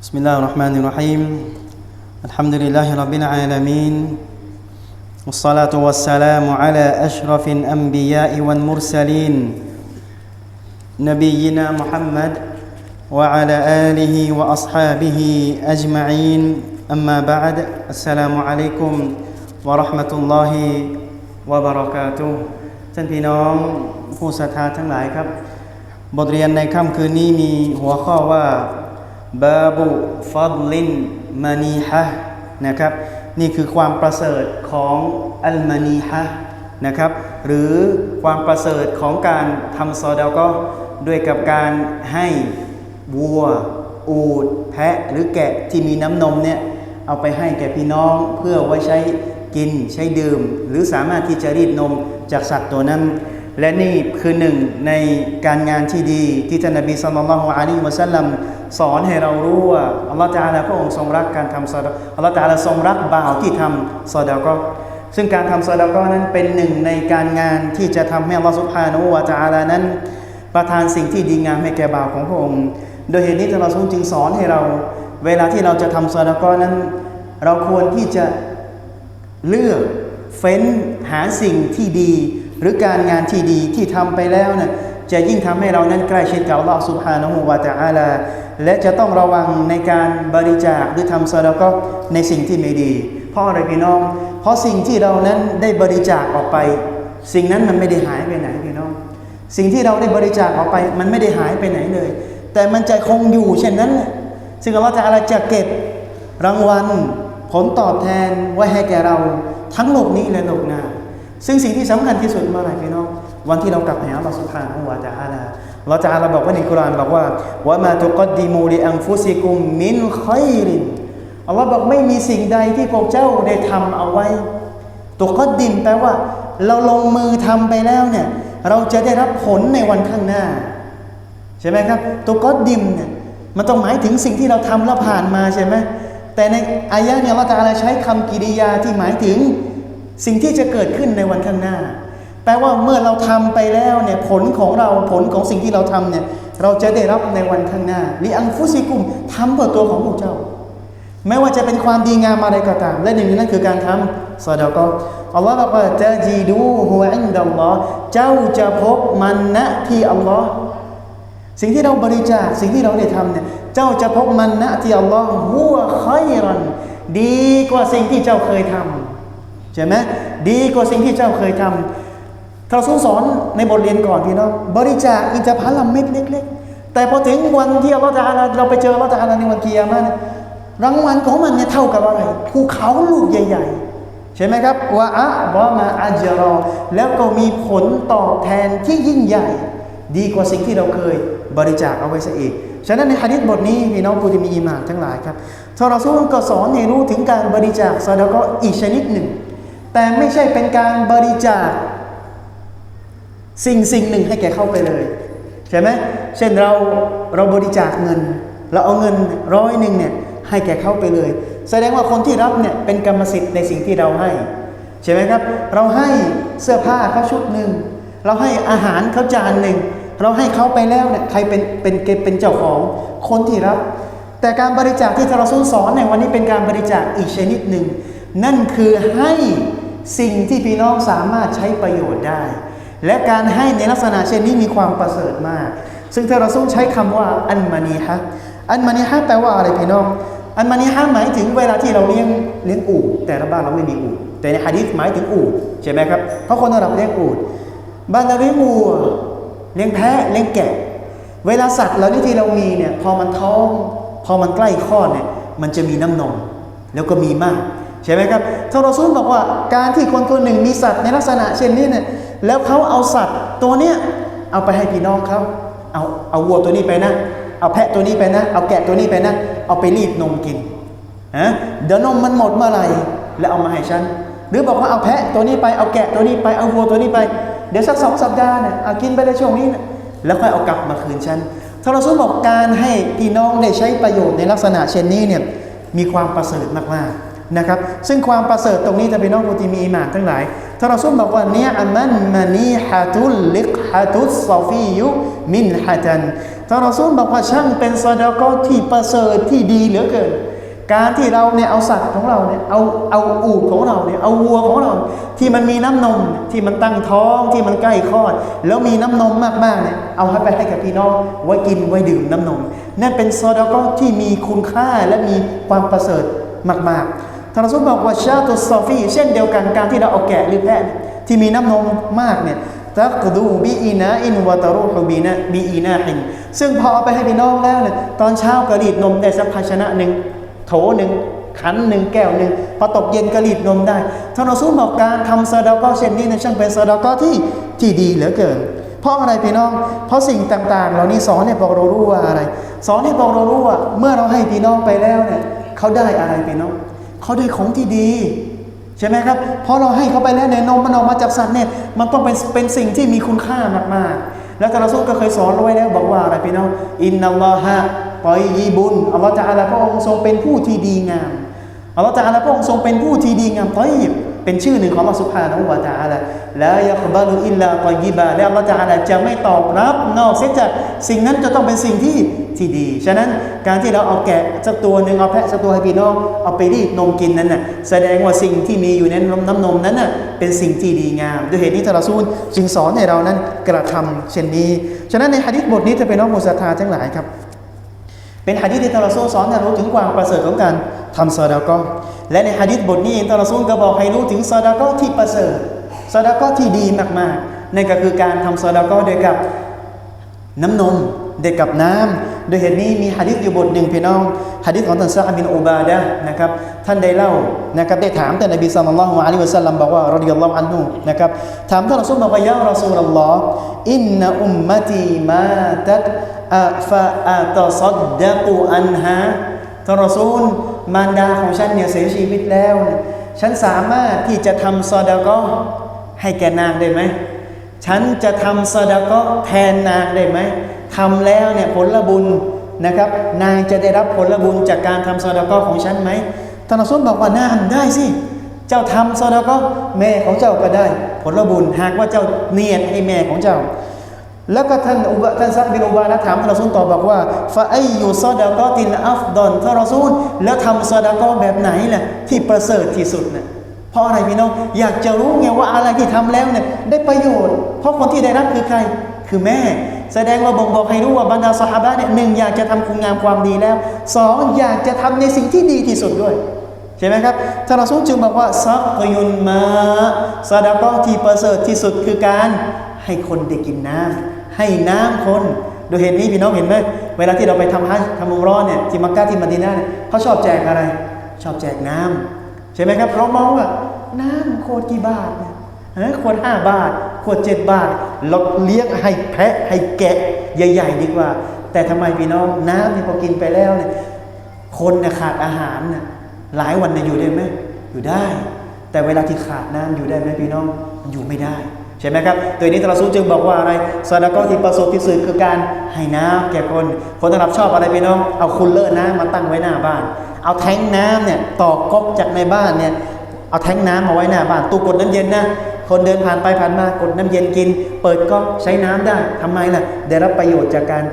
بسم الله الرحمن الرحيم الحمد لله رب العالمين والصلاة والسلام على أشرف الأنبياء والمرسلين نبينا محمد وعلى آله وأصحابه أجمعين أما بعد السلام عليكم ورحمة الله وبركاته ท่านพี่น้องผู้ศรัทธาทั้งหลายครับ บทเรียนในค่ำคืนนี้มีหัวข้อว่า บาบุฟัดลินมานีฮะนะครับ นี่คือความประเสริฐของอัลมานีฮะนะครับ หรือความประเสริฐของการทำซอดาก็ด้วยกับการให้วัว อูด แพะหรือแกะที่มีน้ำนมเนี่ยเอาไปให้แก่พี่น้องเพื่อไว้ใช้กินใช้ดื่ม หรือสามารถที่จะรีดนมจากสัตว์ตัวนั้น และนี่คือหนึ่งในการงานที่ดีที่ท่านนบีสุลต่านละฮ์อะลัยฮิวะสัลลัมสอนให้เรารู้ว่าอัลลอฮฺตาลาพระองค์ทรงรักการทำซอดาอัลลอฮฺตาลาทรงรักบ่าวที่ทำซอดาก็ซึ่งการทำซอดาก็นั้นเป็นหนึ่งในการงานที่จะทำให้อัลลอฮฺสุบฮานวะตาลานั้น ประทานสิ่งที่ดีงามให้แก่บ่าวของพระองค์ โดยเหตุนี้ท่านเราจึงสอนให้เรา เวลาที่เราจะทำซอดาก็นั้น เราควรที่จะเลือกเฟ้นหาสิ่งที่ดี หรือการงานที่ดีที่ทำไปแล้วนะ่ะจะยิ่งทำให้เรานั้นใกล้ชิดกับอัลลอฮฺสุบฮานะฮูวาตะอาลา และจะต้องระวังในการบริจาคหรือทำซาดก็ในสิ่งที่ไม่ดี เพราะอะไรพี่น้อง เพราะสิ่งที่เรานั้นได้บริจาคออกไป สิ่งนั้นมันไม่ได้หายไปไหนพี่น้อง สิ่งที่เราได้บริจาคออกไป มันไม่ได้หายไปไหนเลย แต่มันจะคงอยู่เช่นนั้น ซึ่งอัลลอฮฺจะอะไรจะเก็บรางวัล ผลตอบแทนไว้ให้แก่เราทั้งโลกนี้และโลกหน้า ซึ่งสิ่งที่สำคัญที่สุดเมื่อไหร่พี่น้องวันที่เรากลับไปหาอัลลอฮฺสุบฮานะฮูวะตะอาลาเราจะอาลาบอกว่าในกุรานบอกว่าว่ามาตุกดดิมูลิอัมฟุซิกุมมินคอยรินอัลลอฮฺบอกไม่มีสิ่งใดที่พวกเจ้าได้ทำเอาไว้ ตุกดดิมแปลว่า เราลงมือทำไปแล้วเนี่ยเราจะได้รับผลในวันข้างหน้า ใช่ไหมครับ ตุกดดิมเนี่ยมันต้องหมายถึงสิ่งที่เราทำแล้วผ่านมาใช่ไหมแต่ในอายะเนี่ยเราจะอะไรใช้คำกิริยาที่หมายถึง สิ่งที่จะเกิดขึ้นในวันข้างหน้า แปลว่าเมื่อเราทำไปแล้วเนี่ยผลของเราผลของสิ่งที่เราทำเนี่ยเราจะได้รับในวันข้างหน้าลิอังฟุซิกุมทำเพื่อตัวของพวกเจ้า ไม่ว่าจะเป็นความดีงามอะไรก็ตาม และหนึ่งในนั้นคือการทำซอดาก็อัลลอฮ์บอกว่าจะจีดูฮุอินดัลลอฮ์เจ้าจะพบมันนะที่อัลลอฮ์สิ่งที่เราบริจาคสิ่งที่เราได้ทำเนี่ยเจ้าจะพบมันนะที่อัลลอฮ์หัวคอยรันดีกว่าสิ่งที่เจ้าเคยทำ ใช่ไหมดีกว่าสิ่งที่เจ้าเคยทำเราสสอนในบทเรียนก่อนพี่น้องบริจาคอินทผลัมเม็ดเล็ก ๆ แต่พอถึงวันที่อัลลอฮ์จะเราไปเจออัลลอฮ์จะในวันเกียร์มาเนี่ยรางวัลของมันเนี่ยเท่ากับอะไรภูเขาลูกใหญ่ ๆใช่ไหมครับว่าอะบอมาอัจรอแล้วก็มีผลตอบแทนที่ยิ่งใหญ่ ดีกว่าสิ่งที่เราเคยบริจาคเอาไว้ซะอีก ฉะนั้นในฮะดิษบทนี้พี่น้องผู้ที่มีอีหมานทั้งหลายครับทอราซูลก็สอนให้รู้ถึงการบริจาคซาดะก็อีกชนิดหนึ่ง แต่ไม่ใช่เป็นการบริจาค สิ่งสิ่งหนึ่งให้แกเข้าไปเลย ใช่ไหมเช่นเราเราบริจาคเงิน เราเอาเงินร้อยหนึ่งเนี่ยให้แกเข้าไปเลย แสดงว่าคนที่รับเนี่ยเป็นกรรมสิทธิ์ในสิ่งที่เราให้ ใช่ไหมครับ เราให้เสื้อผ้าเขาชุดหนึ่งเราให้อาหารเขาจานหนึ่งเราให้เขาไปแล้วเนี่ยใครเป็นเป็นเป็นเจ้าของคนที่รับ แต่การบริจาคที่เราสอนในวันนี้เป็นการบริจาคอีกชนิดหนึ่ง นั่นคือให้ สิ่งที่พี่น้องสามารถใช้ประโยชน์ได้ และการให้ในลักษณะเช่นนี้มีความประเสริฐมาก ซึ่งถ้าเราสู้ใช้คำว่าอันมานีฮะอันมานีฮะแปลว่าอะไรพี่น้อง อันมานีฮะหมายถึงเวลาที่เราเลี้ยงเลี้ยงอู่แต่ละบ้านเราไม่มีอู่แต่ในฮะดิษหมายถึงอู่ใช่ไหมครับเพราะคนอาหรับเลี้ยงอู่บ้านเราเลี้ยงวัวเลี้ยงแพะเลี้ยงแกะ เวลาสัตว์เหล่านี้ที่เรามีเนี่ยพอมันท้อง พอมันใกล้คลอดเนี่ยมันจะมีน้ำนมแล้วก็มีมาก ใช่ไหมครับท่านรอซูลบอกว่าการที่คนคนหนึ่งมีสัตว์ในลักษณะเช่นนี้เนี่ยแล้วเขาเอาสัตว์ตัวเนี้ยเอาไปให้พี่น้องเขาเอาเอาวัวตัวนี้ไปนะ เอาแพะตัวนี้ไปนะ เอาแกะตัวนี้ไปนะ เอาไปรีดนมกินฮะเดี๋ยวนมมันหมดเมื่อไหร่แล้วเอามาให้ฉันหรือบอกว่าเอาแพะตัวนี้ไปเอาแกะตัวนี้ไปเอาวัวตัวนี้ไปเดี๋ยวสักสองสัปดาห์เนี่ยเอากินไปในช่วงนี้นะแล้วค่อยเอากลับมาคืนฉันทารซูลบอกการให้พี่น้องได้ใช้ประโยชน์ในลักษณะเช่นนี้เนี่ยมีความประเสริฐมากๆ นะครับ ซึ่งความประเสริฐตรงนี้จะเป็นน้องผู้ที่มีอีหมานทั้งหลายท่านรอซูลบอกว่าเนี่ยอันมันมานีฮะตุลลิกฮะตุสซอฟียุมินฮะจันท่านรอซูลบอกว่าช่างเป็นซาดาก็ที่ประเสริฐที่ดีเหลือเกิน การที่เราเนี่ยเอาสัตว์ของเราเนี่ยเอาเอาอูฐของเราเนี่ยเอาวัวของเรา ที่มันมีน้ำนมที่มันตั้งท้องที่มันใกล้คลอด แล้วมีน้ำนมมากๆเนี่ยเอาให้ไปให้กับพี่น้องไว้กินไว้ดื่มน้ำนมนั่นเป็นซอดาก็ที่มีคุณค่าและมีความประเสริฐมากๆ ท่านรอซูลบอกว่าชาตุสซอฟีเช่นเดียวกันการที่เราเอาแกะหรือแพะที่มีน้ำนมมากเนี่ยตักดูบีอีนาอินวะตารูฮบีนะบีอีนาฮินซึ่งพอเอาไปให้พี่น้องแล้วเนี่ยตอนเช้ากระดีดนมได้สักภาชนะหนึ่งโถหนึ่งขันหนึ่งแก้วหนึ่งพอตกเย็นกระลีดนมได้ท่านอัสูลบอกการทำซาดาก็เช่นนี้เนยช่างเป็นซาดาก็ที่ที่ดีเหลือเกินเพราะอะไรพี่น้อง เพราะสิ่งต่างๆ เหล่านี้สอนให้บอกเรารู้ว่าอะไร สอนให้บอกเรารู้ว่า เมื่อเราให้พี่น้องไปแล้วเนี่ยเขาได้อะไรพี่น้อง เขาได้ของที่ดีใช่ไหมครับเพราะเราให้เขาไปแล้วเนี่ยนมมันออกมาจากสัตว์เนี่ยมันต้องเป็นเป็นสิ่งที่มีคุณค่ามากๆ แล้วทาระสุนก็เคยสอนเราไว้แล้วบอกว่าอะไรพี่น้องอินนัลลอฮะตอยยีบุญอัลลอฮฺจะอาลาพระองค์ทรงเป็นผู้ที่ดีงามอัลลอฮฺจะอาลาพระองค์ทรงเป็นผู้ที่ดีงามตอยยิบ เป็นชื่อหนึ่งของอัลลอฮฺสุบฮานะฮูวะตะอาลาละยักบาลุอิลลาตอยยิบะและอัลลอฮฺจะอาลาจะไม่ตอบรับ นอกเสียจากสิ่งนั้นจะต้องเป็นสิ่งที่ที่ดี ฉะนั้นการที่เราเอาแกะสักตัวหนึ่งเอาแพะสักตัวให้พี่น้องเอาไปรีดนมกินนั้นน่ะแสดงว่าสิ่งที่มีอยู่ในน้ำนมนั้นน่ะเป็นสิ่งที่ดีงาม ด้วยเหตุนี้ทารอซูลจึงสอนให้เรานั้นกระทำเช่นนี้ ฉะนั้นในหะดีษบทนี้จะเป็นน้องมุสตาทั้งหลายครับ เป็นหะดีษที่ทารอซูลสอนให้รู้ถึงความประเสริฐของการทำซาดากอ และในหะดีษบทนี้ท่านรอซูลก็บอกให้รู้ถึงซาดากอที่ประเสริฐซาดากอที่ดีมากๆนั่นก็คือการทำซาดากอโดยกับน้ำนมโดยกับน้ำโดยเหตุนี้มีหะดีษอยู่บทหนึ่งพี่น้องหะดีษของท่านซะบินอูบาดะนะครับท่านได้เล่านะครับได้ถามท่านนบีศ็อลลัลลอฮุอะลัยฮิวะซัลลัมบอกว่ารอฎิยัลลอฮุอันฮุนะครับถามท่านรอซูลบอกว่ายารอซูลัลลอฮ์อินนอุมมะตีมาตัตอะฟะอะตอซัดดะกูอันฮะ ทารซูลมารดาของฉันเนี่ยเสียชีวิตแล้วเนี่ยฉันสามารถที่จะทำซอดาก็ให้แก่นางได้ไหม ฉันจะทำซอดาก็แทนนางได้ไหมทำแล้วเนี่ยผลบุญนะครับ นางจะได้รับผลบุญจากการทำซอดาก็ของฉันไหมทารซูลบอกว่านางได้สิเจ้าทำซอดาก็แม่ของเจ้าก็ได้ ผลบุญหากว่าเจ้าเนียนให้แม่ของเจ้า แล้วก็ท่านอุบะท่านซักบินอุบานะถามท่านรอซูลตอบบอกว่าฟาไอยูซอดากอตินอัฟดอนท่านรอซูลแล้วทำซอดากอแบบไหนล่ะที่ประเสริฐที่สุดเนี่ยเพราะอะไรพี่น้องอยากจะรู้ไงว่าอะไรที่ทำแล้วเนี่ยได้ประโยชน์ เพราะคนที่ได้รับคือใคร คือแม่ แสดงว่าบ่งบอกให้รู้ว่าบรรดาสหายเนี่ยหนึ่งอยากจะทำคุณงามความดีแล้วสองอยากจะทำในสิ่งที่ดีที่สุดด้วยใช่ไหมครับท่านรอซูลจึงบอกว่าซักยุนมาซาดากอที่ประเสริฐที่สุดคือการให้คนได้กินน้ำ ให้น้ำคนโดยเหตุนี้พี่น้องเห็นไหมเวลาที่เราไปทำฮัจทำมุมร้อนเนี่ยที่มักกะที่มะดีนะห์เนี่ยเขาชอบแจกอะไร ชอบแจกน้ำใช่ไหมครับ เรามองว่าน้ำขวดกี่บาทเนี่ยเฮ้ยขวดห้าบาท ขวดเจ็ดบาทเราเลี้ยงให้แพะให้แกะใหญ่ ๆ ดีกว่า แต่ทำไมพี่น้องน้ำที่พอกินไปแล้วเนี่ยคนเนี่ยขาดอาหารเนี่ยหลายวันเนี่ยอยู่ได้ไหมอยู่ได้ แต่เวลาที่ขาดน้ำอยู่ได้ไหมพี่น้องมันอยู่ไม่ได้ ใช่ไหมครับ ตัวนี้ตรัสูจึงบอกว่าอะไรซาดาก็ที่ประสบที่สุดคือการให้น้ำแก่คน คนสำหรับชอบอะไรพี่น้อง เอาคูลเลอร์น้ำมาตั้งไว้หน้าบ้าน เอาแทงน้ำเนี่ยต่อก๊อกจากในบ้านเนี่ยเอาแทงน้ำมาไว้หน้าบ้านตู้กดน้ำเย็นนะคนเดินผ่านไปผ่านมากดน้ำเย็นกิน เปิดก๊อกใช้น้ำได้ทำไมล่ะได้รับประโยชน์จากการ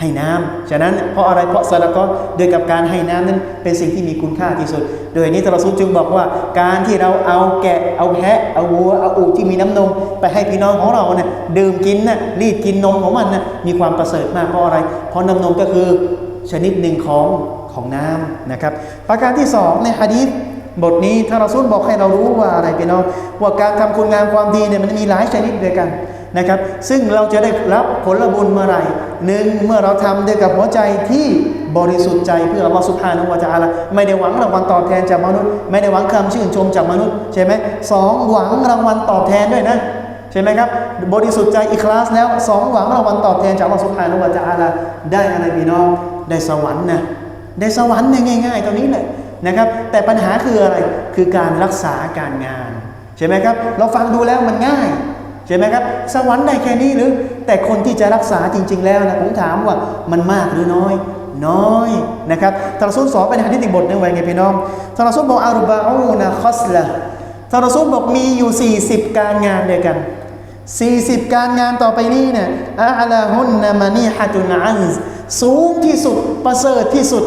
ให้น้ำฉะนั้นเพราะอะไร เพราะซาดาก็โดยกับการให้น้ำนั้นเป็นสิ่งที่มีคุณค่าที่สุด โดยนี้ตรัสูจึงบอกว่า การที่เราเอาแกะ เอาแพะ เอาวัว เอาอูที่มีน้ำนม ไปให้พี่น้องของเราเนี่ยดื่มกินน่ะรีดกินนมของมันน่ะมีความประเสริฐมากเพราะอะไร เพราะน้ำนมก็คือชนิดหนึ่งของของน้ำนะครับ ประการที่สองในฮะดีษบทนี้ทารอซูลบอกให้เรารู้ว่าอะไรพี่น้องว่าการทำคุณงามความดีเนี่ยมันมีหลายชนิดด้วยกัน นะครับ ซึ่งเราจะได้รับผลบุญเมื่อไหร่หนึ่งเมื่อเราทำด้วยกับหัวใจที่บริสุทธิ์ใจเพื่ออัลลอฮฺสุบฮานะฮูวะตะอาลาไม่ได้หวังรางวัลตอบแทนจากมนุษย์ ไม่ได้หวังคำชื่นชมจากมนุษย์ใช่ไหมสองหวังรางวัลตอบแทนด้วยนะใช่ไหมครับ บริสุทธิ์ใจอีคลาสแล้วสองหวังรางวัลตอบแทนจากอัลลอฮฺสุบฮานะฮูวะตะอาลาได้อะไรพี่น้องได้สวรรค์นะได้สวรรค์เนี่ยง่ายๆตรงนี้เลยนะครับ แต่ปัญหาคืออะไรคือการรักษาการงานใช่ไหมครับ เราฟังดูแล้วมันง่าย ใช่ไหมครับ สวรรค์ได้แค่นี้หรือ แต่คนที่จะรักษาจริง ๆ แล้วนะผมถามว่ามันมากหรือน้อย น้อยนะครับทารอซูลสอนเป็นหะดีษอีกบทนึงไว้ไงพี่น้องทารอซูลบอกอารุบาอูนะคอสละทารอซูลบอกมีอยู่ 40 การงานเดียวกัน 40 การงานต่อไปนี้เนี่ยอาลาฮุนนามานีฮะตุนอันซ์สูงที่สุดประเสริฐที่สุด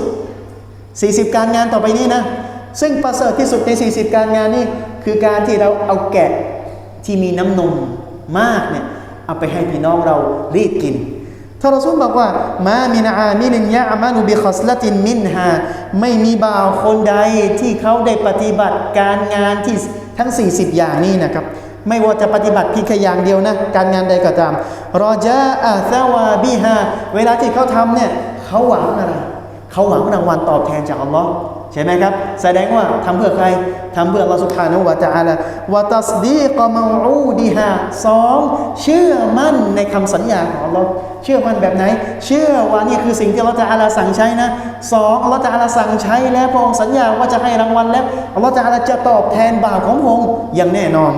40 การงานต่อไปนี้นะซึ่งประเสริฐที่สุดใน 40 การงานนี้คือการที่เราเอาแกะที่มีน้ำนม มากเนี่ยเอาไปให้พี่น้องเรารีดกินท่านรอซูลบอกว่ามามินอามิลินยะอามานุบิคอสละตินมินฮาไม่มีบ่าวคนใดที่เขาได้ปฏิบัติการงานที่ทั้ง 40 อย่างนี้นะครับ ไม่ว่าจะปฏิบัติเพียงแค่อย่างเดียวนะ การงานใดก็ตามรอจาอาซาวาบิฮาเวลาที่เขาทำเนี่ยเขาหวังอะไรเขาหวังรางวัลตอบแทนจากอัลลอฮ์ ใช่ไหมครับ แสดงว่าทำเพื่อใครทำเพื่ออัลลอฮ์สุภานะวะตะอาละวะตัสดีกอมาอูดิฮาสองเชื่อมั่นในคำสัญญาของเราเชื่อมั่นแบบไหน เชื่อว่านี่คือสิ่งที่เราจะอาลาสั่งใช้นะสองเราจะอาลาสั่งใช้แล้วพระองค์สัญญาว่าจะให้รางวัลแล้วเราจะอาลาจะตอบแทนบาปของพระองค์อย่างแน่นอน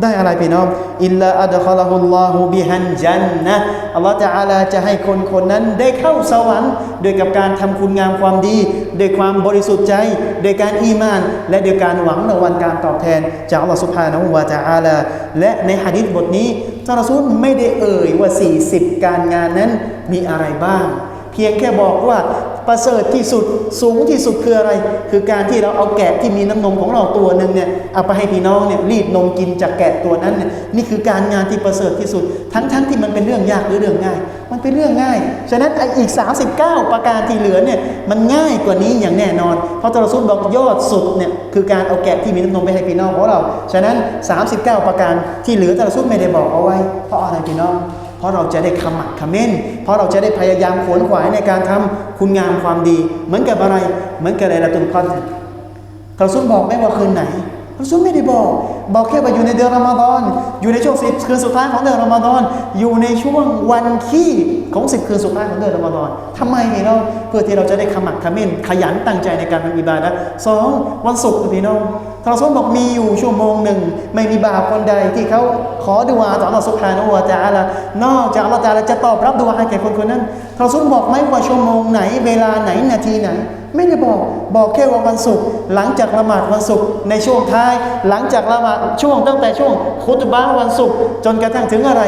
ได้อะไรพี่น้องอิลลาอัดคอลาฮุลลอฮุบิฮันจันนะอัลลอฮฺจะอาลาจะให้คนคนนั้นได้เข้าสวรรค์โดยกับการทำคุณงามความดีโดยความบริสุทธิ์ใจโดยการอีมาน และโดยการหวังรางวัลการตอบแทน จากอัลลอฮฺสุบฮานะฮูวะตะอาลาและในหะดีษบทนี้ท่านรอซูลไม่ได้เอ่ยว่า 40 การงานนั้นมีอะไรบ้าง เพียงแค่บอกว่า ประเสริฐที่สุดสูงที่สุดคืออะไร คือการที่เราเอาแกะที่มีน้ำนมของเราตัวหนึ่งเนี่ยเอาไปให้พี่น้องเนี่ยรีดนมกินจากแกะตัวนั้นเนี่ยนี่คือการงานที่ประเสริฐที่สุด ทั้งๆทที่มันเป็นเรื่องยากหรือเรื่องง่าย มันเป็นเรื่องง่ายฉะนั้นไอ้อีก 39 ประการที่เหลือเนี่ยมันง่ายกว่านี้อย่างแน่นอน เพราะตรสุลบอกยอดสุดเนี่ยคือการเอาแกะที่มีน้ำนมไปให้พี่น้องของเราฉะนั้น 39 ประการที่เหลือตรสุลไม่ได้บอกเอาไว้ เพราะอะไรพี่น้อง เพราะเราจะได้ขมักขม้น เพราะเราจะได้พยายามขวนขวายในการทำคุณงามความดี เหมือนกับอะไร เหมือนกับอะไรละตุนกอนเราซุนบอกไม่ว่าคืนไหนเราซุนไม่ได้บอก บอกแค่ว่าอยู่ในเดือนรอมฎอน อยู่ในช่วงสิบคืนสุดท้ายของเดือนรอมฎอน อยู่ในช่วงวันขี่ ของสิบคืนสุดท้ายของเดือนรอมฎอนทำไมพี่น้องเพื่อที่เราจะได้ขมักเขม้นขยันตั้งใจในการทำอิบาดะสองวันศุกร์พี่น้องเราซุนบอกมีอยู่ชั่วโมงหนึ่ง ไม่มีบาปคนใดที่เขาขอดุอาต่ออัลลอฮฺสุบฮานะฮูวะตะอาลานอกจากอัลลอฮฺตะอาลาจะตอบรับดุอาให้แก่คนคนนั้นเราซุนบอกไหมว่าชั่วโมงไหน เวลาไหนนาทีไหน ไม่ได้บอกบอกแค่ว่าวันศุกร์หลังจากละหมาดวันศุกร์ในช่วงท้าย หลังจากละหมาดช่วงตั้งแต่ช่วงคุตบะห์วันศุกร์จนกระทั่งถึงอะไร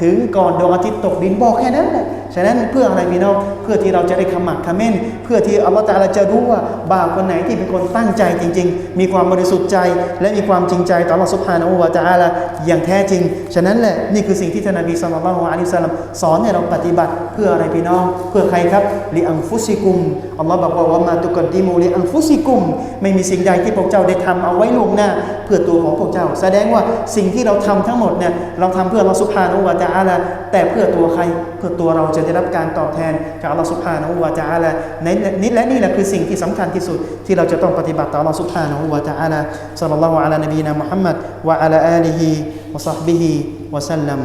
ถึงก่อนดวงอาทิตย์ตกดินบอกแค่นั้นแหละฉะนั้นเพื่ออะไรพี่น้องเพื่อที่เราจะได้ขมักขม้นเพื่อที่อัลลอฮฺตาลาจะรู้ว่าบ่าวคนไหนที่เป็นคนตั้งใจจริง ๆ มีความบริสุทธิ์ใจ และมีความจริงใจต่ออัลลอฮฺซุบฮานะฮูวะตะอาลาอย่างแท้จริง ฉะนั้นแหละนี่คือสิ่งที่ท่านนบีศ็อลลัลลอฮุอะลัยฮิวะซัลลัมสอนให้เราปฏิบัติเพื่ออะไรพี่น้อง เพื่อใครครับลิอังฟุซิกุมอัลลอฮ์บอกว่าวามาตุกดดิมูลิอังฟุซิกุม ไม่มีสิ่งใดที่พวกเจ้าได้ทำเอาไว้ล่วงหน้า เพื่อตัวของพวกเจ้า แสดงว่าสิ่งที่เราทำทั้งหมดเนี่ยเราทำเพื่ออัลลอฮฺซุบฮานะฮูวะตะอาลาแต่เพื่อตัวใครเพื่อตัวเราจะได้รับการตอบแทนจากอัลลอฮฺสุบฮานะฮูวาจาลาในนี่และนี่แหละคือสิ่งที่สำคัญที่สุดที่เราจะต้องปฏิบัติต่ออัลลอฮฺสุบฮานะฮูวาจาละซัลลัลลอฮุอะลานบีนะมุฮัมมัดวะอะลาอาลีฮิวะซอฮบิฮิวะสัลลัม